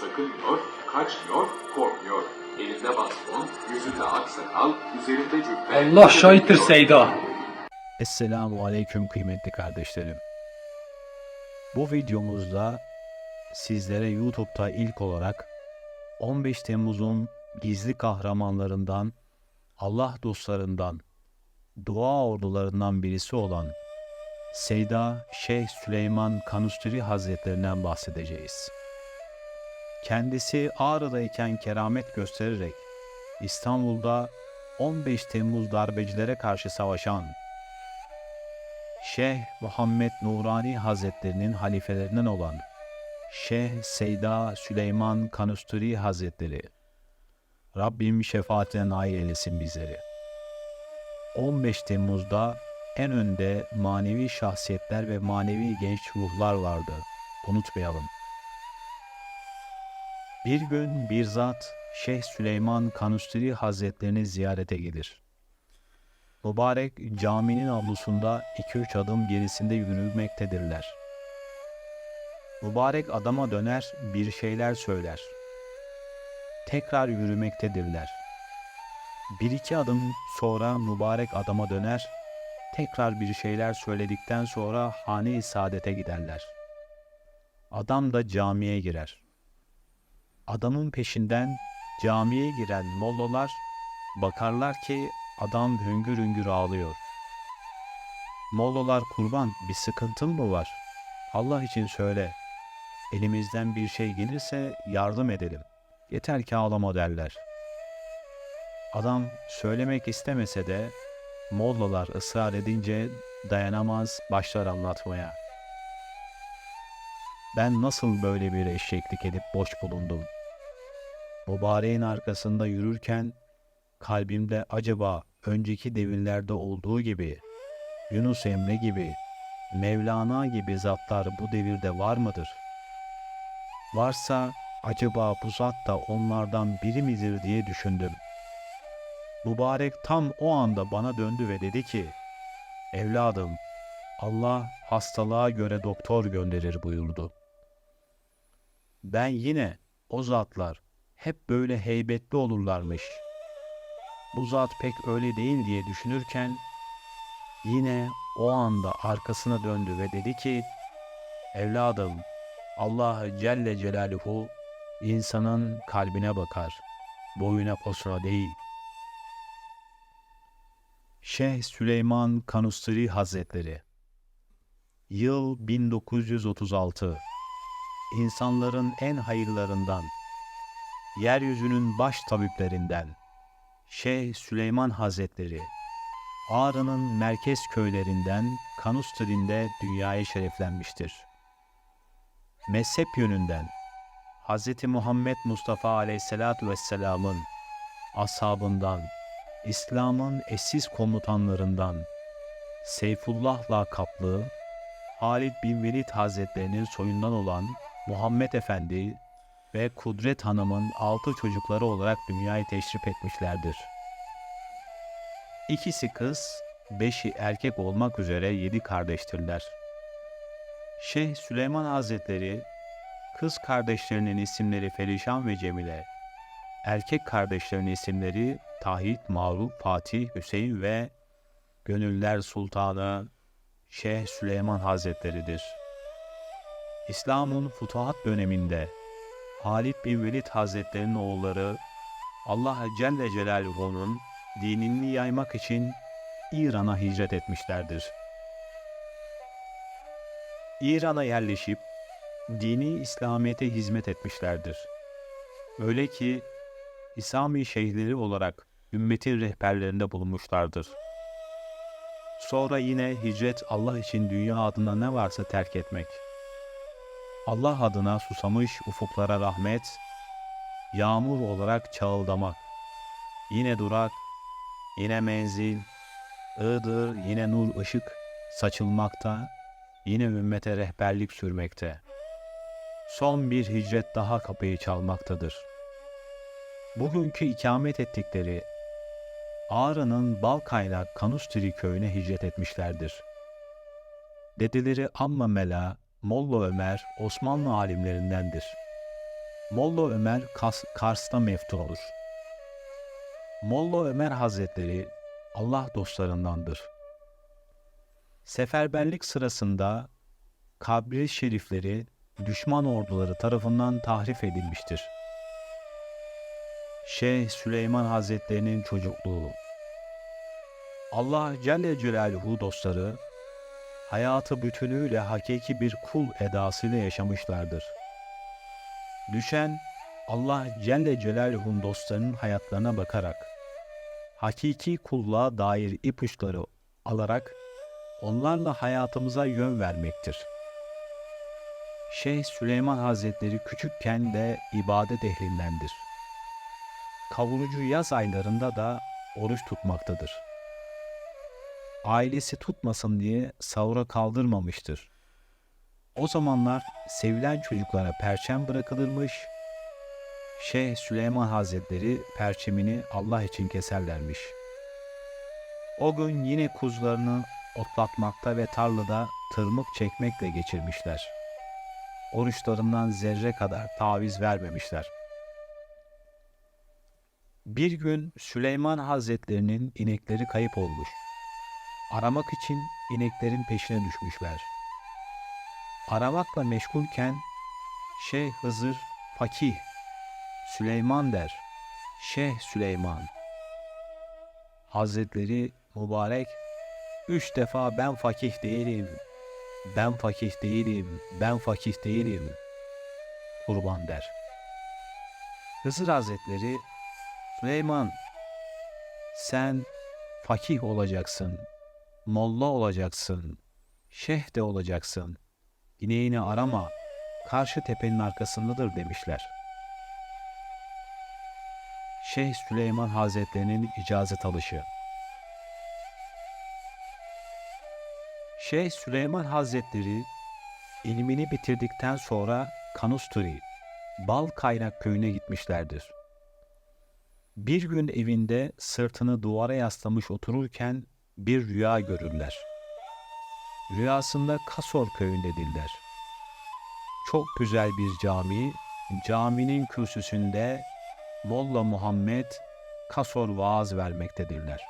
sakınmıyor, kaçmıyor, korkmuyor. Elinde baston, yüzünde aksakal, üzerinde cübbe. Allah şahittir Seyda. Esselamu Aleyküm kıymetli kardeşlerim. Bu videomuzda sizlere YouTube'da ilk olarak 15 Temmuz'un gizli kahramanlarından, Allah dostlarından, dua ordularından birisi olan Seyda Şeyh Süleyman Kanusturi Hazretlerinden bahsedeceğiz. Kendisi Ağrı'dayken keramet göstererek İstanbul'da 15 Temmuz darbecilere karşı savaşan Şeyh Muhammed Nurani Hazretlerinin halifelerinden olan Şeyh Seyda Süleyman Kanusturi Hazretleri Rabbim şefaatine nail eylesin bizleri. 15 Temmuz'da en önde manevi şahsiyetler ve manevi genç ruhlar vardı. Unutmayalım. Bir gün bir zat Şeyh Süleyman Kanusturi Hazretlerini ziyarete gelir. Mübarek caminin avlusunda 2-3 adım gerisinde yürümektedirler. Mübarek adama döner bir şeyler söyler. Tekrar yürümektedirler. Bir iki adım sonra mübarek adama döner, tekrar bir şeyler söyledikten sonra hane-i saadete giderler. Adam da camiye girer. Adamın peşinden camiye giren mollalar bakarlar ki adam hüngür hüngür ağlıyor. Mollalar kurban bir sıkıntın mı var? Allah için söyle. Elimizden bir şey gelirse yardım edelim. Yeter ki ağlama derler. Adam söylemek istemese de mollalar ısrar edince dayanamaz başlar anlatmaya. Ben nasıl böyle bir eşeklik edip boş bulundum? Mübareğin arkasında yürürken kalbimde acaba önceki devirlerde olduğu gibi Yunus Emre gibi Mevlana gibi zatlar bu devirde var mıdır? Varsa acaba bu zat da onlardan biri midir diye düşündüm. Mübarek tam o anda bana döndü ve dedi ki, Evladım, Allah hastalığa göre doktor gönderir buyurdu. Ben yine o zatlar hep böyle heybetli olurlarmış. Bu zat pek öyle değil diye düşünürken yine o anda arkasına döndü ve dedi ki Evladım Allah Celle Celaluhu insanın kalbine bakar, boyuna posuna değil. Şeyh Süleyman Kanusturi Hazretleri Yıl 1936 İnsanların en hayırlarından yeryüzünün baş tabiplerinden Şeyh Süleyman Hazretleri Ağrı'nın merkez köylerinden Kanustur'inde dünyaya şereflenmiştir. Mezhep yönünden Hz. Muhammed Mustafa Aleyhisselatü Vesselam'ın ashabından, İslam'ın eşsiz komutanlarından Seyfullah lakaplı Halid bin Velid Hazretlerinin soyundan olan Muhammed Efendi ve Kudret Hanım'ın altı çocukları olarak dünyayı teşrif etmişlerdir. İkisi kız, beşi erkek olmak üzere yedi kardeştirler. Şeyh Süleyman Hazretleri, kız kardeşlerinin isimleri Felişan ve Cemile, erkek kardeşlerinin isimleri Tahit, Maruf, Fatih, Hüseyin ve Gönüller Sultanı Şeyh Süleyman Hazretleri'dir. İslam'ın futuhat döneminde Halid bin Velid Hazretleri'nin oğulları Allah Celle Celaluhu'nun dinini yaymak için İran'a hicret etmişlerdir. İran'a yerleşip dini İslamiyet'e hizmet etmişlerdir. Öyle ki İslami şeyhleri olarak ümmetin rehberlerinde bulunmuşlardır. Sonra yine hicret Allah için dünya adına ne varsa terk etmek. Allah adına susamış ufuklara rahmet, yağmur olarak çağıldamak. Yine durak, yine menzil, ığdır, yine nur ışık saçılmakta, yine ümmete rehberlik sürmekte. Son bir hicret daha kapıyı çalmaktadır. Bugünkü ikamet ettikleri Ağrı'nın Balkaynak Kanustri köyüne hicret etmişlerdir. Dedeleri Amma Mela, Molla Ömer, Osmanlı alimlerindendir. Molla Ömer Kas- Kars'ta meftun olur. Molla Ömer Hazretleri Allah dostlarındandır. Seferberlik sırasında kabri şerifleri düşman orduları tarafından tahrif edilmiştir. Şeyh Süleyman Hazretlerinin çocukluğu Allah Celle Celaluhu dostları hayatı bütünüyle hakiki bir kul edasıyla yaşamışlardır. Düşen Allah Celle Celaluhu'nun dostlarının hayatlarına bakarak hakiki kulluğa dair ipuçları alarak onlarla hayatımıza yön vermektir. Şeyh Süleyman Hazretleri küçükken de ibadet ehlindendir. Kavurucu yaz aylarında da oruç tutmaktadır. Ailesi tutmasın diye sahura kaldırmamıştır. O zamanlar sevilen çocuklara perçem bırakılırmış. Şeyh Süleyman Hazretleri perçemini Allah için keserlermiş. O gün yine kuzularını otlatmakta ve tarlada tırmık çekmekle geçirmişler. Oruçlarından zerre kadar taviz vermemişler. Bir gün Süleyman Hazretlerinin inekleri kayıp olmuş. Aramak için ineklerin peşine düşmüşler. Aramakla meşgulken Şeyh Hızır fakih Süleyman der. Şeyh Süleyman. Hazretleri mübarek üç defa ben fakih değilim, ben fakih değilim, ben fakih değilim kurban der. Hızır Hazretleri Süleyman sen fakih olacaksın, molla olacaksın, şeyh de olacaksın. İneğini arama, karşı tepenin arkasındadır demişler. Şeyh Süleyman Hazretlerinin icazet alışı. Şeyh Süleyman Hazretleri ilmini bitirdikten sonra Kanusturi, Bal Kaynak köyüne gitmişlerdir. Bir gün evinde sırtını duvara yaslamış otururken bir rüya görürler. Rüyasında Kasor köyündedirler. Çok güzel bir cami, caminin kürsüsünde Molla Muhammed Kasor vaaz vermektedirler.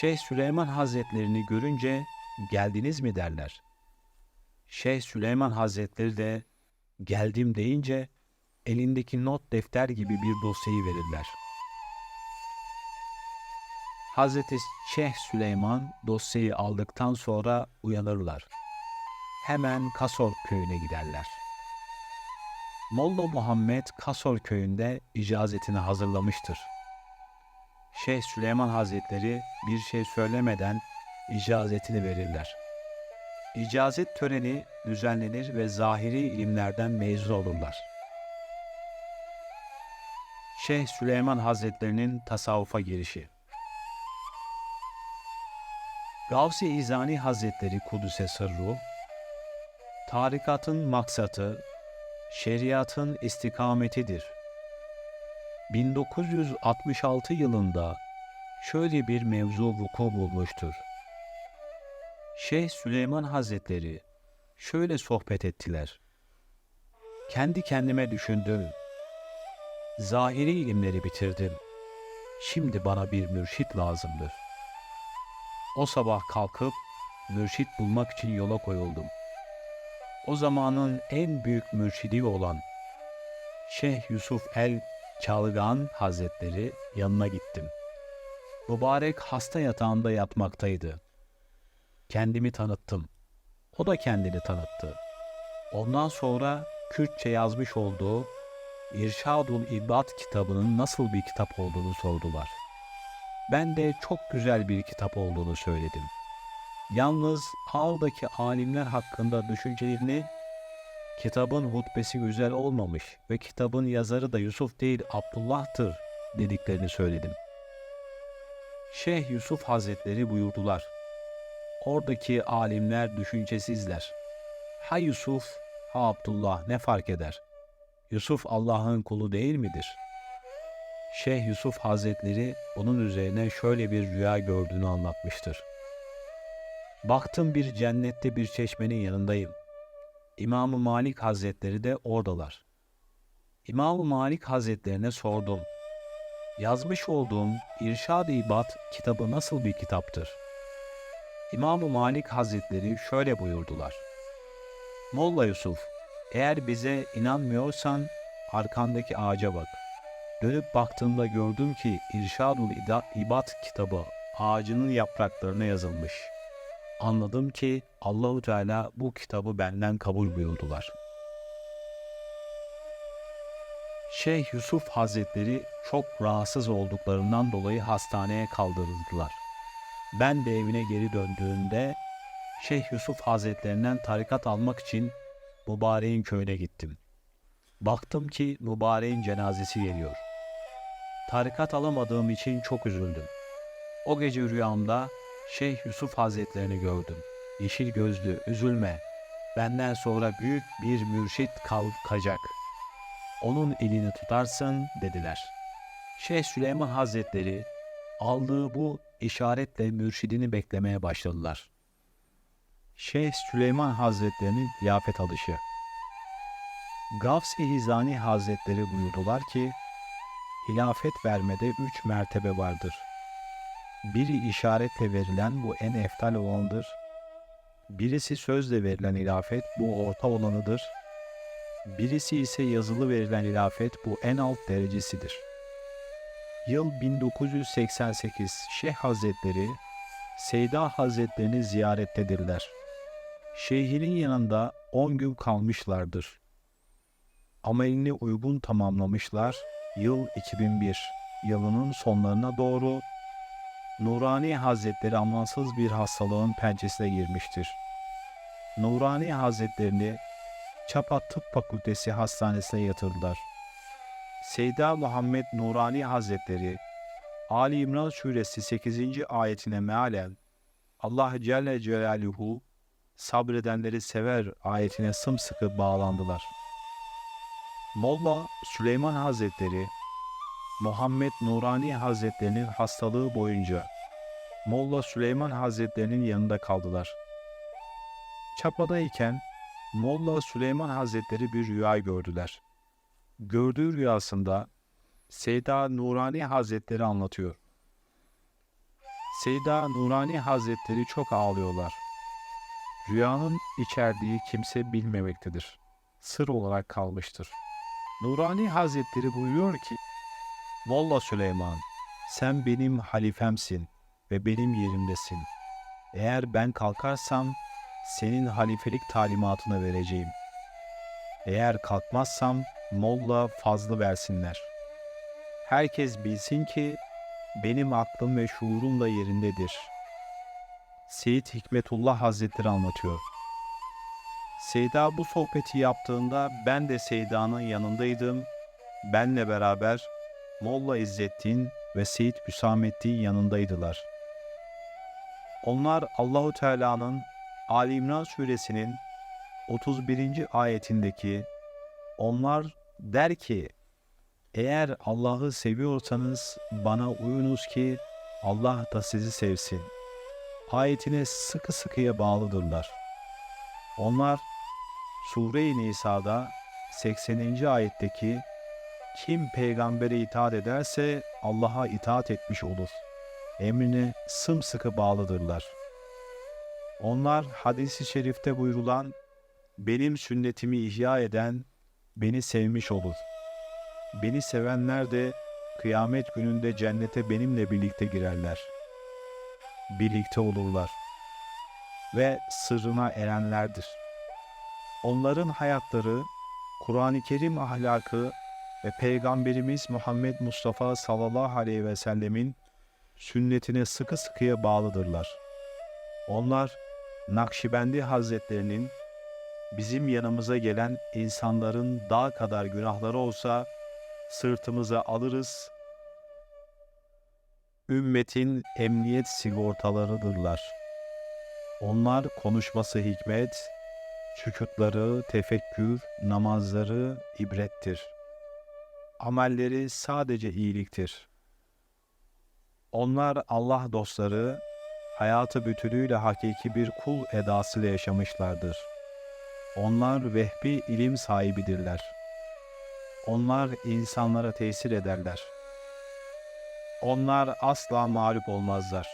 Şeyh Süleyman Hazretlerini görünce geldiniz mi derler. Şeyh Süleyman Hazretleri de geldim deyince elindeki not defter gibi bir dosyayı verirler. Hazreti Şeyh Süleyman dosyayı aldıktan sonra uyanırlar. Hemen Kasor köyüne giderler. Molla Muhammed Kasor köyünde icazetini hazırlamıştır. Şeyh Süleyman Hazretleri bir şey söylemeden icazetini verirler. İcazet töreni düzenlenir ve zahiri ilimlerden mezun olurlar. Şeyh Süleyman Hazretlerinin tasavvufa girişi Gavsi İzani Hazretleri Kudüs'e sırru, tarikatın maksatı, şeriatın istikametidir. 1966 yılında şöyle bir mevzu vuku bulmuştur. Şeyh Süleyman Hazretleri şöyle sohbet ettiler. Kendi kendime düşündüm. Zahiri ilimleri bitirdim. Şimdi bana bir mürşit lazımdır. O sabah kalkıp mürşit bulmak için yola koyuldum. O zamanın en büyük mürşidi olan Şeyh Yusuf el Çalgan Hazretleri yanına gittim. Mübarek hasta yatağında yatmaktaydı. Kendimi tanıttım. O da kendini tanıttı. Ondan sonra Kürtçe yazmış olduğu İrşadul İbad kitabının nasıl bir kitap olduğunu sordular. Ben de çok güzel bir kitap olduğunu söyledim. Yalnız ağdaki alimler hakkında düşüncelerini kitabın hutbesi güzel olmamış ve kitabın yazarı da Yusuf değil Abdullah'tır dediklerini söyledim. Şeyh Yusuf Hazretleri buyurdular. Oradaki alimler düşüncesizler. Ha Yusuf, ha Abdullah ne fark eder? Yusuf Allah'ın kulu değil midir? Şeyh Yusuf Hazretleri onun üzerine şöyle bir rüya gördüğünü anlatmıştır. Baktım bir cennette bir çeşmenin yanındayım. İmam-ı Malik Hazretleri de oradalar. İmam Malik Hazretlerine sordum. Yazmış olduğum İrşad-ı İbad kitabı nasıl bir kitaptır? İmam Malik Hazretleri şöyle buyurdular. Molla Yusuf, eğer bize inanmıyorsan arkandaki ağaca bak. Dönüp baktığımda gördüm ki İrşadul İbad kitabı ağacının yapraklarına yazılmış. Anladım ki Allahu Teala bu kitabı benden kabul buyurdular. Şeyh Yusuf Hazretleri çok rahatsız olduklarından dolayı hastaneye kaldırıldılar. Ben de evine geri döndüğümde Şeyh Yusuf Hazretlerinden tarikat almak için mübareğin köyüne gittim. Baktım ki mübareğin cenazesi geliyor. Tarikat alamadığım için çok üzüldüm. O gece rüyamda Şeyh Yusuf Hazretlerini gördüm. Yeşil gözlü, üzülme. Benden sonra büyük bir mürşit kalkacak. Onun elini tutarsın dediler. Şeyh Süleyman Hazretleri aldığı bu işaretle mürşidini beklemeye başladılar. Şeyh Süleyman Hazretlerinin ziyafet alışı. Gavs-i Hizani Hazretleri buyurdular ki, hilafet vermede üç mertebe vardır. Biri işaretle verilen bu en eftal olanıdır. Birisi sözle verilen hilafet bu orta olanıdır. Birisi ise yazılı verilen hilafet bu en alt derecesidir. Yıl 1988 Şeyh Hazretleri Seyda Hazretlerini ziyarettedirler. Şeyhinin yanında 10 gün kalmışlardır. Amelini uygun tamamlamışlar. Yıl 2001 yılının sonlarına doğru Nurani Hazretleri amansız bir hastalığın pençesine girmiştir. Nurani Hazretlerini Çapa Tıp Fakültesi Hastanesi'ne yatırdılar. Seyda Muhammed Nurani Hazretleri Ali İmran Suresi 8. ayetine mealen Allah Celle Celaluhu sabredenleri sever ayetine sımsıkı bağlandılar. Molla Süleyman Hazretleri Muhammed Nurani Hazretlerinin hastalığı boyunca Molla Süleyman Hazretlerinin yanında kaldılar. Çapa'dayken Molla Süleyman Hazretleri bir rüya gördüler. Gördüğü rüyasında Seyda Nurani Hazretleri anlatıyor. Seyda Nurani Hazretleri çok ağlıyorlar. Rüyanın içerdiği kimse bilmemektedir. Sır olarak kalmıştır. Nurani Hazretleri buyuruyor ki, Molla Süleyman, sen benim halifemsin ve benim yerimdesin. Eğer ben kalkarsam senin halifelik talimatını vereceğim. Eğer kalkmazsam molla fazlı versinler. Herkes bilsin ki benim aklım ve şuurum da yerindedir. Seyit Hikmetullah Hazretleri anlatıyor. Seyda bu sohbeti yaptığında ben de Seyda'nın yanındaydım. Benle beraber Molla İzzettin ve Seyit Hüsamettin yanındaydılar. Onlar Allahu Teala'nın Ali İmran suresinin 31. ayetindeki onlar der ki eğer Allah'ı seviyorsanız bana uyunuz ki Allah da sizi sevsin. Ayetine sıkı sıkıya bağlıdırlar. Onlar Sure-i Nisa'da 80. ayetteki kim peygambere itaat ederse Allah'a itaat etmiş olur. Emrine sımsıkı bağlıdırlar. Onlar hadisi şerifte buyurulan benim sünnetimi ihya eden beni sevmiş olur. Beni sevenler de kıyamet gününde cennete benimle birlikte girerler. Birlikte olurlar ve sırrına erenlerdir. Onların hayatları, Kur'an-ı Kerim ahlakı ve Peygamberimiz Muhammed Mustafa sallallahu aleyhi ve sellemin sünnetine sıkı sıkıya bağlıdırlar. Onlar Nakşibendi Hazretlerinin bizim yanımıza gelen insanların dağ kadar günahları olsa sırtımıza alırız. Ümmetin emniyet sigortalarıdırlar. Onlar konuşması hikmet, sükutları tefekkür, namazları ibrettir. Amelleri sadece iyiliktir. Onlar Allah dostları, hayatı bütünüyle hakiki bir kul edasıyla yaşamışlardır. Onlar vehbi ilim sahibidirler. Onlar insanlara tesir ederler. Onlar asla mağlup olmazlar.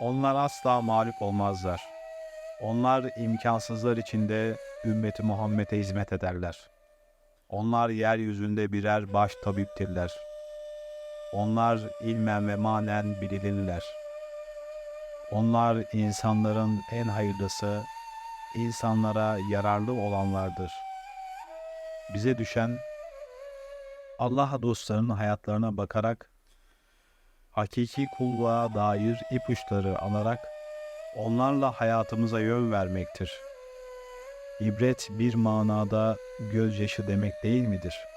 Onlar asla mağlup olmazlar. Onlar imkansızlar içinde ümmeti Muhammed'e hizmet ederler. Onlar yeryüzünde birer baş tabiptirler. Onlar ilmen ve manen bilinirler. Onlar insanların en hayırlısı, insanlara yararlı olanlardır. Bize düşen Allah dostlarının hayatlarına bakarak hakiki kulluğa dair ipuçları alarak onlarla hayatımıza yön vermektir. İbret bir manada gözyaşı demek değil midir?''